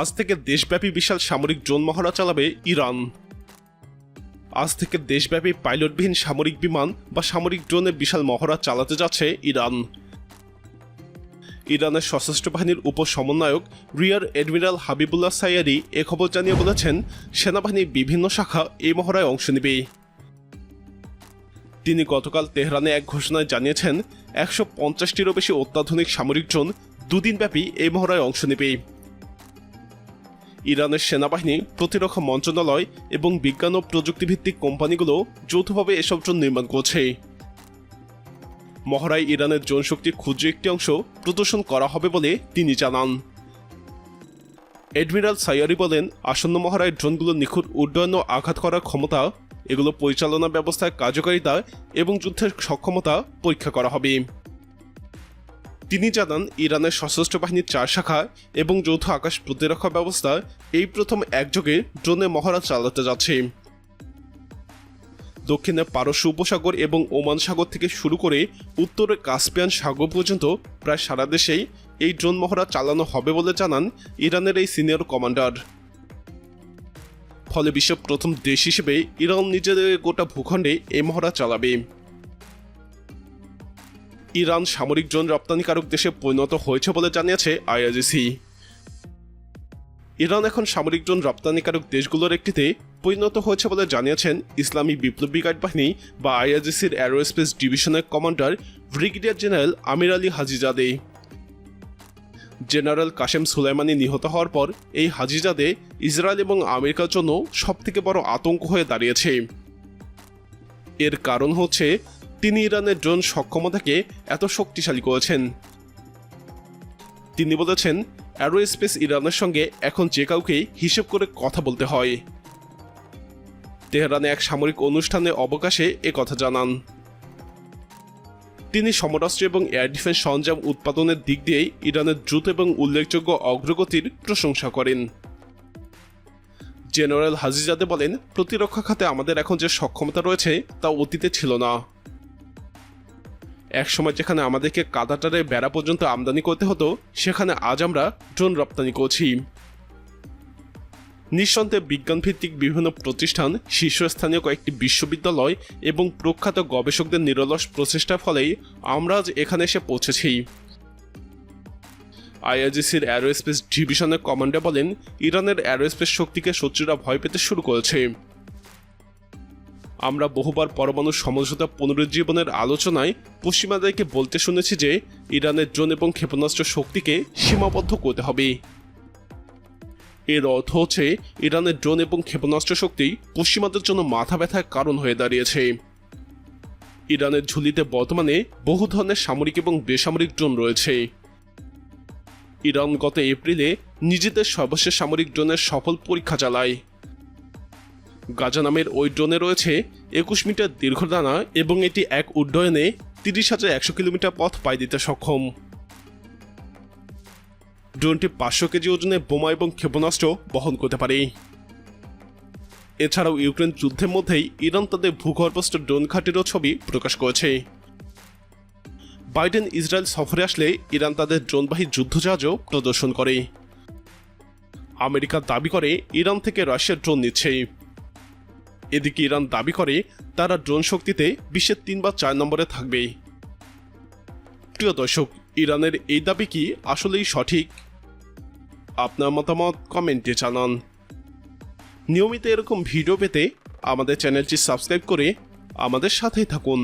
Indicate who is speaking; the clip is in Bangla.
Speaker 1: আজ থেকে দেশব্যাপী বিশাল সামরিক ড্রোন মহড়া চালাবে ইরান। আজ থেকে দেশব্যাপী পাইলটবিহীন সামরিক বিমান বা সামরিক ড্রোনের বিশাল মহড়া চালাতে যাচ্ছে ইরান। ইরানের সশস্ত্র বাহিনীর উপ সমন্বয়ক রিয়ার এডমিরাল হাবিবুল্লাহ সাইয়ারি এ খবর জানিয়ে বলেছেন সেনাবাহিনীর বিভিন্ন শাখা এই মহড়ায় অংশ নেবে। তিনি গতকাল তেহরানে এক ঘোষণায় জানিয়েছেন, একশো পঞ্চাশটিরও বেশি অত্যাধুনিক সামরিক ড্রোন দুদিনব্যাপী এই মহড়ায় অংশ নেবে। ইরানের সেনাবাহিনী, প্রতিরক্ষা মন্ত্রণালয় এবং বিজ্ঞান ও প্রযুক্তিভিত্তিক কোম্পানিগুলো যৌথভাবে এসব ড্রোন নির্মাণ করছে। মহড়ায় ইরানের ড্রোন শক্তির ক্ষুদ্র একটি অংশ প্রদর্শন করা হবে বলে তিনি জানান। এডমিরাল সাইয়ারি বলেন, আসন্ন মহড়ায় ড্রোনগুলো নিখুঁত উড্ডয়ন ও আঘাত করার ক্ষমতা, এগুলো পরিচালনা ব্যবস্থায় কার্যকারিতা এবং যুদ্ধের সক্ষমতা পরীক্ষা করা হবে। তিনি জানান, ইরানের সশস্ত্র বাহিনীর চার শাখা এবং যৌথ আকাশ প্রতিরক্ষা ব্যবস্থা এই প্রথম একযোগে ড্রোনে মহড়া চালাতে যাচ্ছে। দক্ষিণে পারস্য উপসাগর এবং ওমান সাগর থেকে শুরু করে উত্তরে কাস্পিয়ান সাগর পর্যন্ত প্রায় সারা দেশেই এই ড্রোন মহড়া চালানো হবে বলে জানান ইরানের এই সিনিয়র কমান্ডার। ফলে বিশ্বের প্রথম দেশ হিসেবে ইরান নিজেদের গোটা ভূখণ্ডে এই মহড়া চালাবে। ইরান সামরিক ড্রোন রপ্তানিকারক দেশে পরিণত হয়েছে বলে জানিয়েছে আইআরজিসি। ইরান এখন সামরিক ড্রোন রপ্তানিকারক দেশগুলোর একটিতে পরিণত হয়েছে বলে জানিয়েছেন ইসলামী বিপ্লবী গাইড বাহিনী বা আইআরজিসির অ্যারোস্পেস ডিভিশনের commander brigadier general Amir Ali Hajizadeh. General Qasem Soleimani নিহত হওয়ার পর এই হাজিজাদে ইসরায়েল এবং আমেরিকার জন্য সবথেকে বড় আতঙ্ক হয়ে দাঁড়িয়েছে। এর কারণ হচ্ছে তিনি ইরানের ড্রোন সক্ষমতাকে এত শক্তিশালী করেছেন। তিনি বলেছেন, অ্যারোস্পেস ইরানের সঙ্গে এখন যে কাউকে হিসেব করে কথা বলতে হয়। তেহরানে এক সামরিক অনুষ্ঠানে অবকাশে এ কথা জানান। তিনি সমরাস্ত্র এবং এয়ার ডিফেন্স সরঞ্জাম উৎপাদনের দিক দিয়েই ইরানের দ্রুত এবং উল্লেখযোগ্য অগ্রগতির প্রশংসা করেন। জেনারেল হাজিজাদে বলেন, প্রতিরক্ষা খাতে আমাদের এখন যে সক্ষমতা রয়েছে তা অতীতে ছিল না। একসময় যেখানে আমাদেরকে কাদাটারে বেড়া পর্যন্ত আমদানি করতে হতো, সেখানে আজ আমরা ড্রোন রপ্তানি করছি। নিঃসন্দেহে বিজ্ঞানভিত্তিক বিভিন্ন প্রতিষ্ঠান, শীর্ষস্থানীয় কয়েকটি বিশ্ববিদ্যালয় এবং প্রখ্যাত গবেষকদের নিরলস প্রচেষ্টার ফলেই আমরা আজ এখানে এসে পৌঁছেছি। আইআরজিসির অ্যারোস্পেস ডিভিশনের কমান্ডার বলেন, ইরানের অ্যারোস্পেস শক্তিকে শত্রুরা ভয় পেতে শুরু করেছে। আমরা বহুবার পরমাণু সমঝোতা পুনরুজ্জীবনের আলোচনায় পশ্চিমাদেরকে বলতে শুনেছি যে ইরানের ড্রোন এবং ক্ষেপণাস্ত্র শক্তিকে সীমাবদ্ধ করতে হবে। এর অর্থ হচ্ছে ইরানের ড্রোন এবং ক্ষেপণাস্ত্র শক্তি পশ্চিমাদের জন্য মাথা ব্যথার কারণ হয়ে দাঁড়িয়েছে। ইরানের ঝুলিতে বর্তমানে বহু ধরনের সামরিক এবং বেসামরিক ড্রোন রয়েছে। ইরান গত এপ্রিলে নিজেদের সর্বশেষ সামরিক ড্রোনের সফল পরীক্ষা চালায়। গাজা নামের ওই ড্রোনে রয়েছে একুশ মিটার দীর্ঘদানা এবং এটি এক উড্ডয়নে তিরিশ হাজার একশো কিলোমিটার পথ পাই দিতে সক্ষম। ড্রোনটি পাঁচশো কেজি ওজনে বোমা এবং ক্ষেপণাস্ত্র বহন করতে পারে। এছাড়াও ইউক্রেন যুদ্ধের মধ্যেই ইরান তাদের ভূগর্ভস্থ ড্রোন ঘাটিরও ছবি প্রকাশ করেছে। বাইডেন ইসরায়েল সফরে আসলে ইরান তাদের ড্রোনবাহী যুদ্ধজাহাজও প্রদর্শন করে। আমেরিকা দাবি করে ইরান থেকে রাশিয়ার ড্রোন নিচ্ছে। এদিকে ইরান দাবি করে তারা ড্রোন শক্তিতে বিশ্বের তিন বা চার নম্বরে থাকবে। প্রিয় দর্শক, ইরানের এই দাবি কি আসলেই সঠিক? আপনার মতামত কমেন্টে জানান। নিয়মিত এরকম ভিডিও পেতে আমাদের চ্যানেলটি সাবস্ক্রাইব করে আমাদের সাথেই থাকুন।